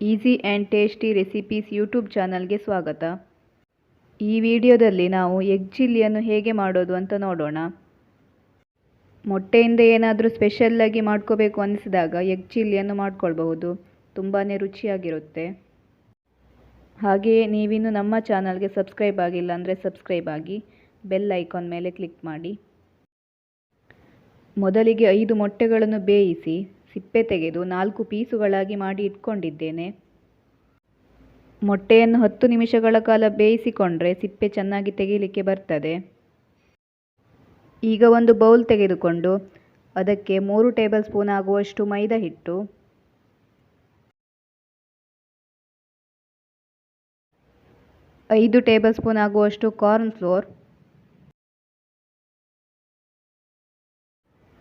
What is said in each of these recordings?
Easy and tasty recipes YouTube ಚಾನಲ್ಗೆ ಸ್ವಾಗತ. ಈ ವಿಡಿಯೋದಲ್ಲಿ ನಾವು ಎಗ್ ಚಿಲ್ಲಿಯನ್ನು ಹೇಗೆ ಮಾಡೋದು ಅಂತ ನೋಡೋಣ. ಮೊಟ್ಟೆಯಿಂದ ಏನಾದರೂ ಸ್ಪೆಷಲ್ಲಾಗಿ ಮಾಡ್ಕೋಬೇಕು ಅನಿಸಿದಾಗ ಎಗ್ ಚಿಲ್ಲಿಯನ್ನು ಮಾಡ್ಕೊಳ್ಬಹುದು. ತುಂಬಾ ರುಚಿಯಾಗಿರುತ್ತೆ. ಹಾಗೆಯೇ ನೀವಿನ್ನು ನಮ್ಮ ಚಾನಲ್ಗೆ ಸಬ್ಸ್ಕ್ರೈಬ್ ಆಗಿಲ್ಲ ಅಂದರೆ ಸಬ್ಸ್ಕ್ರೈಬ್ ಆಗಿ, ಬೆಲ್ ಐಕಾನ್ ಮೇಲೆ ಕ್ಲಿಕ್ ಮಾಡಿ. ಮೊದಲಿಗೆ ಐದು ಮೊಟ್ಟೆಗಳನ್ನು ಬೇಯಿಸಿ ಸಿಪ್ಪೆ ತೆಗೆದು ನಾಲ್ಕು ಪೀಸುಗಳಾಗಿ ಮಾಡಿ ಇಟ್ಕೊಂಡಿದ್ದೇನೆ. ಮೊಟ್ಟೆಯನ್ನು ಹತ್ತು ನಿಮಿಷಗಳ ಕಾಲ ಬೇಯಿಸಿಕೊಂಡ್ರೆ ಸಿಪ್ಪೆ ಚೆನ್ನಾಗಿ ತೆಗೀಲಿಕ್ಕೆ ಬರ್ತದೆ. ಈಗ ಒಂದು ಬೌಲ್ ತೆಗೆದುಕೊಂಡು ಅದಕ್ಕೆ ಮೂರು ಟೇಬಲ್ ಸ್ಪೂನ್ ಆಗುವಷ್ಟು ಮೈದಾ ಹಿಟ್ಟು, ಐದು ಟೇಬಲ್ ಸ್ಪೂನ್ ಆಗುವಷ್ಟು ಕಾರ್ನ್ ಫ್ಲೋರ್,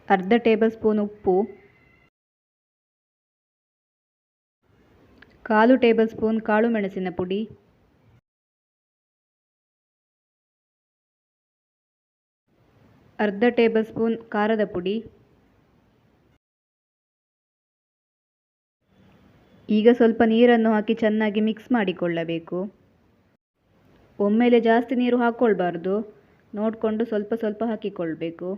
ಅರ್ಧ ಟೇಬಲ್ ಸ್ಪೂನ್ ಉಪ್ಪು ಕಾಲು ಟೇಬಲ್ ಸ್ಪೂನ್ ಕಾಳು ಮೆಣಸಿನ ಪುಡಿ. ಅರ್ಧ ಟೇಬಲ್ ಸ್ಪೂನ್ ಖಾರದ ಪುಡಿ. ಈಗ ಸ್ವಲ್ಪ ನೀರನ್ನು ಹಾಕಿ ಚೆನ್ನಾಗಿ ಮಿಕ್ಸ್ ಮಾಡಿಕೊಳ್ಳಬೇಕು. ಒಮ್ಮೆಲೆ ಜಾಸ್ತಿ ನೀರು ಹಾಕ್ಕೊಳ್ಬಾರ್ದು. ನೋಡಿಕೊಂಡು ಸ್ವಲ್ಪ ಸ್ವಲ್ಪ ಹಾಕಿಕೊಳ್ಬೇಕು.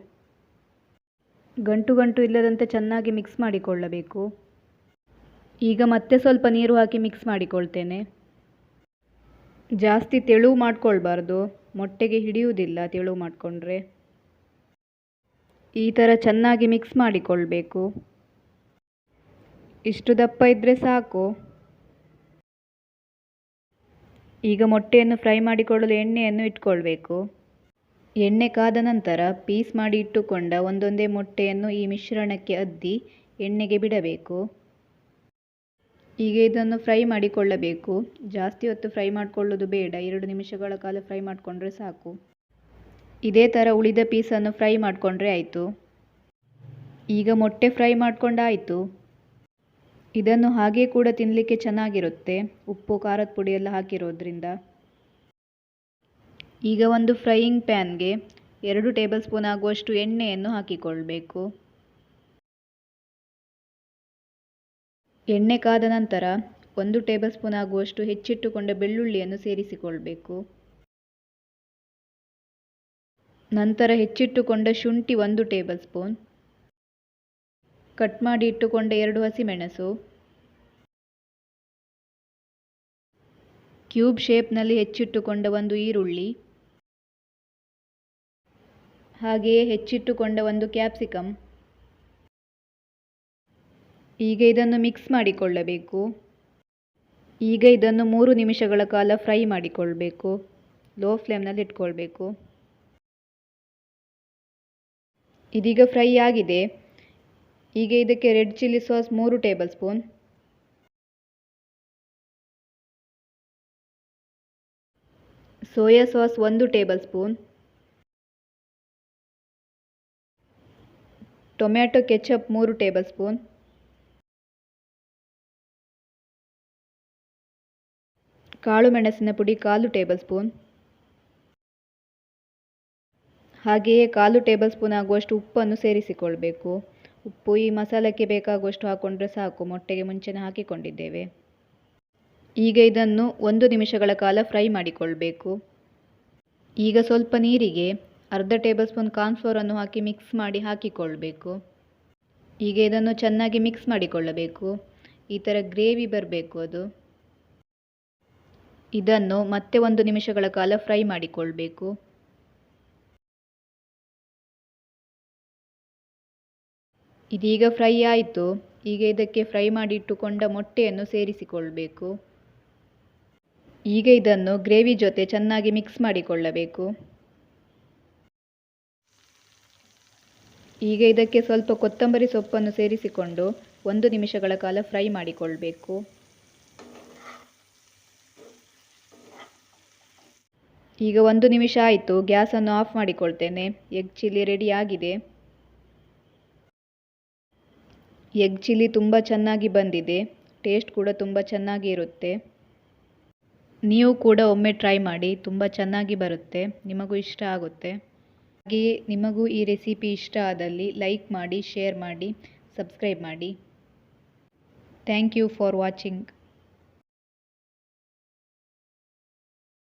ಗಂಟು ಗಂಟು ಇಲ್ಲದಂತೆ ಚೆನ್ನಾಗಿ ಮಿಕ್ಸ್ ಮಾಡಿಕೊಳ್ಳಬೇಕು. ಈಗ ಮತ್ತೆ ಸ್ವಲ್ಪ ನೀರು ಹಾಕಿ ಮಿಕ್ಸ್ ಮಾಡಿಕೊಳ್ತೇನೆ. ಜಾಸ್ತಿ ತೆಳು ಮಾಡ್ಕೊಳ್ಬಾರ್ದು. ಮೊಟ್ಟೆಗೆ ಹಿಡಿಯುವುದಿಲ್ಲ ತೆಳು ಮಾಡಿಕೊಂಡ್ರೆ. ಈ ಥರ ಚೆನ್ನಾಗಿ ಮಿಕ್ಸ್ ಮಾಡಿಕೊಳ್ಬೇಕು. ಇಷ್ಟು ದಪ್ಪ ಇದ್ದರೆ ಸಾಕು. ಈಗ ಮೊಟ್ಟೆಯನ್ನು ಫ್ರೈ ಮಾಡಿಕೊಳ್ಳಲು ಎಣ್ಣೆಯನ್ನು ಇಟ್ಕೊಳ್ಬೇಕು. ಎಣ್ಣೆ ಕಾದ ನಂತರ ಪೀಸ್ ಮಾಡಿ ಇಟ್ಟುಕೊಂಡ ಒಂದೊಂದೇ ಮೊಟ್ಟೆಯನ್ನು ಈ ಮಿಶ್ರಣಕ್ಕೆ ಅದ್ದಿ ಎಣ್ಣೆಗೆ ಬಿಡಬೇಕು. ಈಗ ಇದನ್ನು ಫ್ರೈ ಮಾಡಿಕೊಳ್ಳಬೇಕು. ಜಾಸ್ತಿ ಹೊತ್ತು ಫ್ರೈ ಮಾಡಿಕೊಳ್ಳೋದು ಬೇಡ. ಎರಡು ನಿಮಿಷಗಳ ಕಾಲ ಫ್ರೈ ಮಾಡಿಕೊಂಡ್ರೆ ಸಾಕು. ಇದೇ ಥರ ಉಳಿದ ಪೀಸನ್ನು ಫ್ರೈ ಮಾಡಿಕೊಂಡ್ರೆ ಆಯಿತು. ಈಗ ಮೊಟ್ಟೆ ಫ್ರೈ ಮಾಡಿಕೊಂಡಾಯಿತು. ಇದನ್ನು ಹಾಗೆ ಕೂಡ ತಿನ್ನಲಿಕ್ಕೆ ಚೆನ್ನಾಗಿರುತ್ತೆ. ಉಪ್ಪು, ಖಾರದ ಪುಡಿ ಎಲ್ಲ ಹಾಕಿರೋದ್ರಿಂದ. ಈಗ ಒಂದು ಫ್ರೈಯಿಂಗ್ ಪ್ಯಾನ್ಗೆ ಎರಡು ಟೇಬಲ್ ಸ್ಪೂನ್ ಆಗುವಷ್ಟು ಎಣ್ಣೆಯನ್ನು ಹಾಕಿಕೊಳ್ಬೇಕು. ಎಣ್ಣೆ ಕಾದ ನಂತರ ಒಂದು ಟೇಬಲ್ ಸ್ಪೂನ್ ಆಗುವಷ್ಟು ಹೆಚ್ಚಿಟ್ಟುಕೊಂಡ ಬೆಳ್ಳುಳ್ಳಿಯನ್ನು ಸೇರಿಸಿಕೊಳ್ಳಬೇಕು ನಂತರ ಹೆಚ್ಚಿಟ್ಟುಕೊಂಡ ಶುಂಠಿ ಒಂದು ಟೇಬಲ್ ಸ್ಪೂನ್. ಕಟ್ ಮಾಡಿ ಇಟ್ಟುಕೊಂಡ ಎರಡು ಹಸಿಮೆಣಸು. ಕ್ಯೂಬ್ ಶೇಪ್ನಲ್ಲಿ ಹೆಚ್ಚಿಟ್ಟುಕೊಂಡ ಒಂದು ಈರುಳ್ಳಿ. ಹಾಗೆಯೇ ಹೆಚ್ಚಿಟ್ಟುಕೊಂಡ ಒಂದು ಕ್ಯಾಪ್ಸಿಕಮ್ ಈಗ ಇದನ್ನು ಮಿಕ್ಸ್ ಮಾಡಿಕೊಳ್ಳಬೇಕು. ಈಗ ಇದನ್ನು ಮೂರು ನಿಮಿಷಗಳ ಕಾಲ ಫ್ರೈ ಮಾಡಿಕೊಳ್ಬೇಕು. ಲೋ ಫ್ಲೇಮ್ನಲ್ಲಿ ಇಟ್ಕೊಳ್ಬೇಕು. ಇದೀಗ ಫ್ರೈ ಆಗಿದೆ. ಈಗ ಇದಕ್ಕೆ ರೆಡ್ ಚಿಲ್ಲಿ ಸಾಸ್ ಮೂರು ಟೇಬಲ್ ಸ್ಪೂನ್ ಸೋಯಾ ಸಾಸ್ ಒಂದು ಟೇಬಲ್ ಸ್ಪೂನ್ ಟೊಮ್ಯಾಟೊ ಕೆಚಪ್ ಮೂರು ಟೇಬಲ್ ಸ್ಪೂನ್ ಕಾಳು ಮೆಣಸಿನ ಪುಡಿ, ಕಾಲು ಟೇಬಲ್ ಸ್ಪೂನ್. ಹಾಗೆಯೇ ಕಾಲು ಟೇಬಲ್ ಸ್ಪೂನ್ ಆಗುವಷ್ಟು ಉಪ್ಪನ್ನು ಸೇರಿಸಿಕೊಳ್ಬೇಕು. ಉಪ್ಪು ಈ ಮಸಾಲಕ್ಕೆ ಬೇಕಾಗುವಷ್ಟು ಹಾಕ್ಕೊಂಡ್ರೆ ಸಾಕು. ಮೊಟ್ಟೆಗೆ ಮುಂಚೆನೇ ಹಾಕಿಕೊಂಡಿದ್ದೇವೆ. ಈಗ ಇದನ್ನು ಒಂದು ನಿಮಿಷಗಳ ಕಾಲ ಫ್ರೈ ಮಾಡಿಕೊಳ್ಬೇಕು. ಈಗ ಸ್ವಲ್ಪ ನೀರಿಗೆ ಅರ್ಧ ಟೇಬಲ್ ಸ್ಪೂನ್ ಕಾರ್ನ್ಫ್ಲೋರನ್ನು ಹಾಕಿ ಮಿಕ್ಸ್ ಮಾಡಿ ಹಾಕಿಕೊಳ್ಬೇಕು. ಈಗ ಇದನ್ನು ಚೆನ್ನಾಗಿ ಮಿಕ್ಸ್ ಮಾಡಿಕೊಳ್ಳಬೇಕು. ಈ ಥರ ಗ್ರೇವಿ ಬರಬೇಕು ಅದು. ಇದನ್ನು ಮತ್ತೆ ಒಂದು ನಿಮಿಷಗಳ ಕಾಲ ಫ್ರೈ ಮಾಡಿಕೊಳ್ಬೇಕು. ಇದೀಗ ಫ್ರೈ ಆಯಿತು. ಈಗ ಇದಕ್ಕೆ ಫ್ರೈ ಮಾಡಿ ಇಟ್ಟುಕೊಂಡ ಮೊಟ್ಟೆಯನ್ನು ಸೇರಿಸಿಕೊಳ್ಬೇಕು. ಈಗ ಇದನ್ನು ಗ್ರೇವಿ ಜೊತೆ ಚೆನ್ನಾಗಿ ಮಿಕ್ಸ್ ಮಾಡಿಕೊಳ್ಳಬೇಕು. ಈಗ ಇದಕ್ಕೆ ಸ್ವಲ್ಪ ಕೊತ್ತಂಬರಿ ಸೊಪ್ಪನ್ನು ಸೇರಿಸಿಕೊಂಡು ಒಂದು ನಿಮಿಷಗಳ ಕಾಲ ಫ್ರೈ ಮಾಡಿಕೊಳ್ಬೇಕು. ಈಗ ಒಂದು ನಿಮಿಷ ಆಯಿತು, ಗ್ಯಾಸನ್ನು ಆಫ್ ಮಾಡಿಕೊಳ್ತೇನೆ. ಎಗ್ ಚಿಲ್ಲಿ ರೆಡಿ ಆಗಿದೆ. ಎಗ್ ಚಿಲ್ಲಿ ತುಂಬ ಚೆನ್ನಾಗಿ ಬಂದಿದೆ. ಟೇಸ್ಟ್ ಕೂಡ ತುಂಬ ಚೆನ್ನಾಗಿ ಇರುತ್ತೆ. ನೀವು ಕೂಡ ಒಮ್ಮೆ ಟ್ರೈ ಮಾಡಿ, ತುಂಬ ಚೆನ್ನಾಗಿ ಬರುತ್ತೆ. ನಿಮಗೂ ಇಷ್ಟ ಆಗುತ್ತೆ. ಹಾಗೆಯೇ ನಿಮಗೂ ಈ ರೆಸಿಪಿ ಇಷ್ಟ ಆದಲ್ಲಿ ಲೈಕ್ ಮಾಡಿ, ಶೇರ್ ಮಾಡಿ, ಸಬ್ಸ್ಕ್ರೈಬ್ ಮಾಡಿ. Thank you for watching.